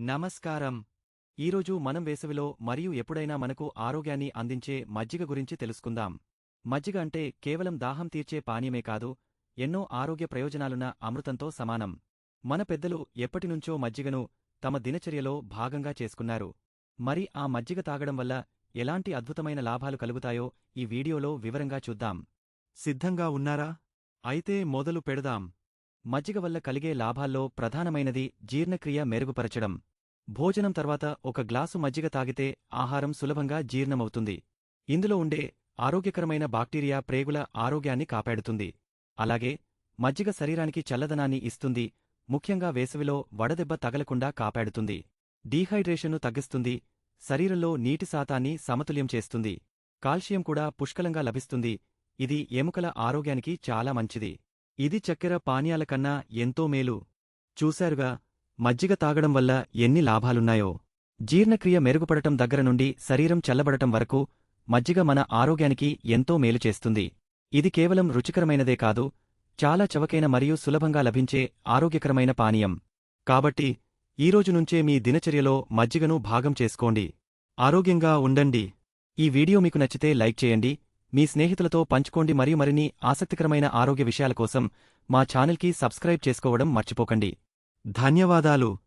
నమస్కారం. ఈరోజు మనం వేసవిలో మరియు ఎప్పుడైనా మనకు ఆరోగ్యాన్ని అందించే మజ్జిగ గురించి తెలుసుకుందాం. మజ్జిగ అంటే కేవలం దాహం తీర్చే పానీయమే కాదు ఎన్నో ఆరోగ్య ప్రయోజనాలున్న అమృతంతో సమానం. మన పెద్దలు ఎప్పటినుంచో మజ్జిగను తమ దినచర్యలో భాగంగా చేసుకున్నారు. మరి ఆ మజ్జిగ తాగడం వల్ల ఎలాంటి అద్భుతమైన లాభాలు కలుగుతాయో ఈ వీడియోలో వివరంగా చూద్దాం. సిద్ధంగా ఉన్నారా? అయితే మొదలు పెడదాం. మజ్జిగ వల్ల కలిగే లాభాల్లో ప్రధానమైనది జీర్ణక్రియ మెరుగుపరచడం. భోజనం తర్వాత ఒక గ్లాసు మజ్జిగ తాగితే ఆహారం సులభంగా జీర్ణమవుతుంది. ఇందులో ఉండే ఆరోగ్యకరమైన బాక్టీరియా ప్రేగుల ఆరోగ్యాన్ని కాపాడుతుంది. అలాగే మజ్జిగ శరీరానికి చల్లదనాన్ని ఇస్తుంది ముఖ్యంగా వేసవిలో వడదెబ్బ తగలకుండా కాపాడుతుంది. డీహైడ్రేషన్ను తగ్గిస్తుంది శరీరంలో నీటి శాతాన్ని సమతుల్యం చేస్తుంది. కాల్షియం కూడా పుష్కలంగా లభిస్తుంది ఇది ఎముకల ఆరోగ్యానికి చాలా మంచిది. ఇది చక్కెర పానీయాల కన్నా ఎంతో మేలు. చూశారుగా మజ్జిగ తాగడం వల్ల ఎన్ని లాభాలున్నాయో. జీర్ణక్రియ మెరుగుపడటం దగ్గర నుండి శరీరం చల్లబడటం వరకు మజ్జిగ మన ఆరోగ్యానికి ఎంతో మేలు చేస్తుంది. ఇది కేవలం రుచికరమైనదే కాదు చాలా చవకైన మరియు సులభంగా లభించే ఆరోగ్యకరమైన పానీయం. కాబట్టి ఈరోజు నుంచే మీ దినచర్యలో మజ్జిగను భాగం చేసుకోండి. ఆరోగ్యంగా ఉండండి. ఈ వీడియో మీకు నచ్చితే లైక్ చేయండి మీ స్నేహితులతో పంచుకోండి మరియు మరిన్ని ఆసక్తికరమైన ఆరోగ్య విషయాల కోసం మా ఛానల్కి సబ్స్క్రైబ్ చేసుకోవడం మర్చిపోకండి. ధన్యవాదాలు.